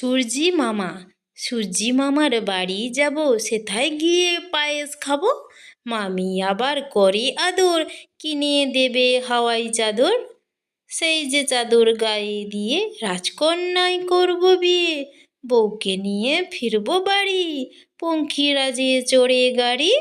সূর্যি মামা, সূর্যি মামার বাড়ি যাব, সেথায় গিয়ে পায়েস খাব। মামি আবার করে আদর, কিনে দেবে হাওয়াই চাদর। সেই যে চাদর গায়ে দিয়ে রাজকন্যাই করব বিয়ে, বউকে নিয়ে ফিরবো বাড়ি পঙ্খিরাজে চড়ে গাড়ি।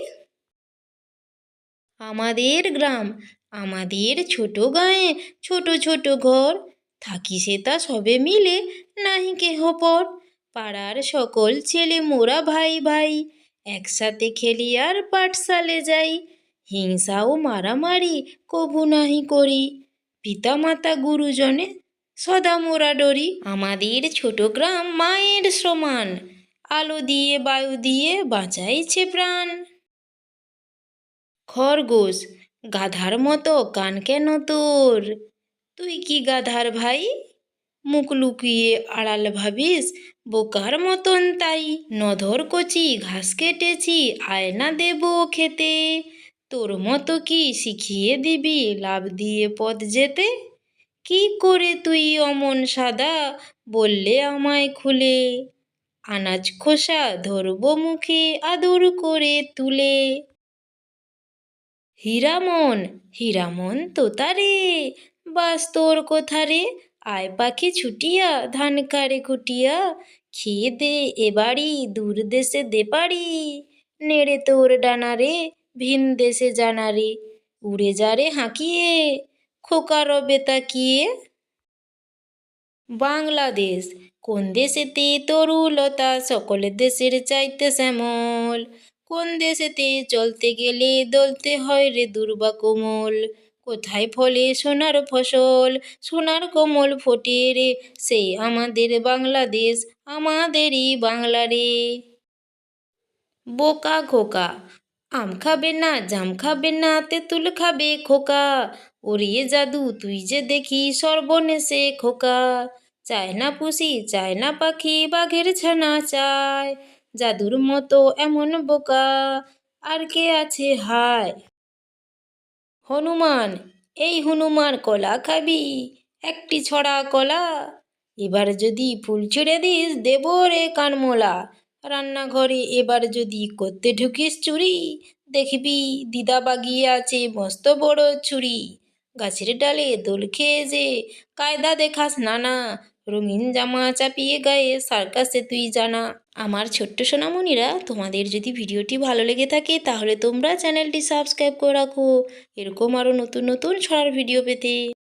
আমাদের গ্রাম, আমাদের ছোট গায়ে, ছোট ছোট ঘর থাকি সে তা সবে মিলে, নাহি কেহ পর। পাড়ার সকল ছেলে মোরা ভাই ভাই, একসাথে খেলি আর পাঠশালে যাই। হিংসা ও মারামারি কভু নাহি করি। পিতামাতা গুরুজনে সদা মোরা ডরি। আমাদের ছোট গ্রাম মায়ের সমান। আলো দিয়ে, বায়ু দিয়ে বাঁচাইছে প্রাণ। খরগোশ, গাধার মতো কান কেন তোর? তুই কি গাধার ভাই? মুখ লুকিয়ে আড়াল ভাবিস, বোকার মতন তাই। নধর কচি ঘাস কেটেছি, আয়না দেব খেতে। তোর মতো কি শিখিয়ে দিবি লাভ দিয়ে পথ যেতে? কি করে তুই অমন সাদা বললে আমায় খুলে? আনাজ খোসা ধরবো মুখে আদর করে তুলে। হীরামন হীরামন তোতারে বাস তোর কোথারে? আয় পাখি ছুটিয়া, ধান কারে খুটিয়া। খেয়ে দে এবাড়ি দূর দেশে দে পারি নেড়ে তোর ডানারে, ভিন দেশে জানারে। উড়ে যারে হাঁকিয়ে, খোকা রবে তাকিয়ে। বাংলাদেশ, কোন দেশেতে তরুলতা সকল দেশের চাইতে শ্যামল। কোন দেশেতে চলতে গেলে দলতে হয় রে দুর্বা কোমল? কোথায় ফলে সোনার ফসল? সোনার কোমল ফোটে রে সেই আমাদের বাংলাদেশ, আমাদেরই বাংলা রে। বোকা খোকা, আম খাবে না, জাম খাবে না, তেঁতুল খাবে খোকা। ওরিয়ে জাদু, তুই যে দেখি সর্বনেশে খোকা। চায় না পুষি, চায় না পাখি, বাঘের ছানা চায়। জাদুর মতো এমন বোকা, আর কে আছে হায়? হনুমান, এই হনুমান কলা খাবি, একটি ছড়া কলা। এবার যদি ফুল ছুঁড়ে দিস দেব রে কানমোলা। রান্নাঘরে এবার যদি করতে ঢুকিস চুরি, দেখবি দিদা বাগিয়ে আছে মস্ত বড় ছুরি। গাছের ডালে দোল খেয়ে যে কায়দা দেখাস নানা, রঙিন জামা চাপিয়ে গায়ে সার্কাসে তুই জানা। আমার ছোট্ট সোনামণিরা, তোমাদের যদি ভিডিওটি ভালো লেগে থাকে, তাহলে তোমরা চ্যানেলটি সাবস্ক্রাইব করে রাখো। এরকম আরও নতুন নতুন ছড়ার ভিডিও পেতে।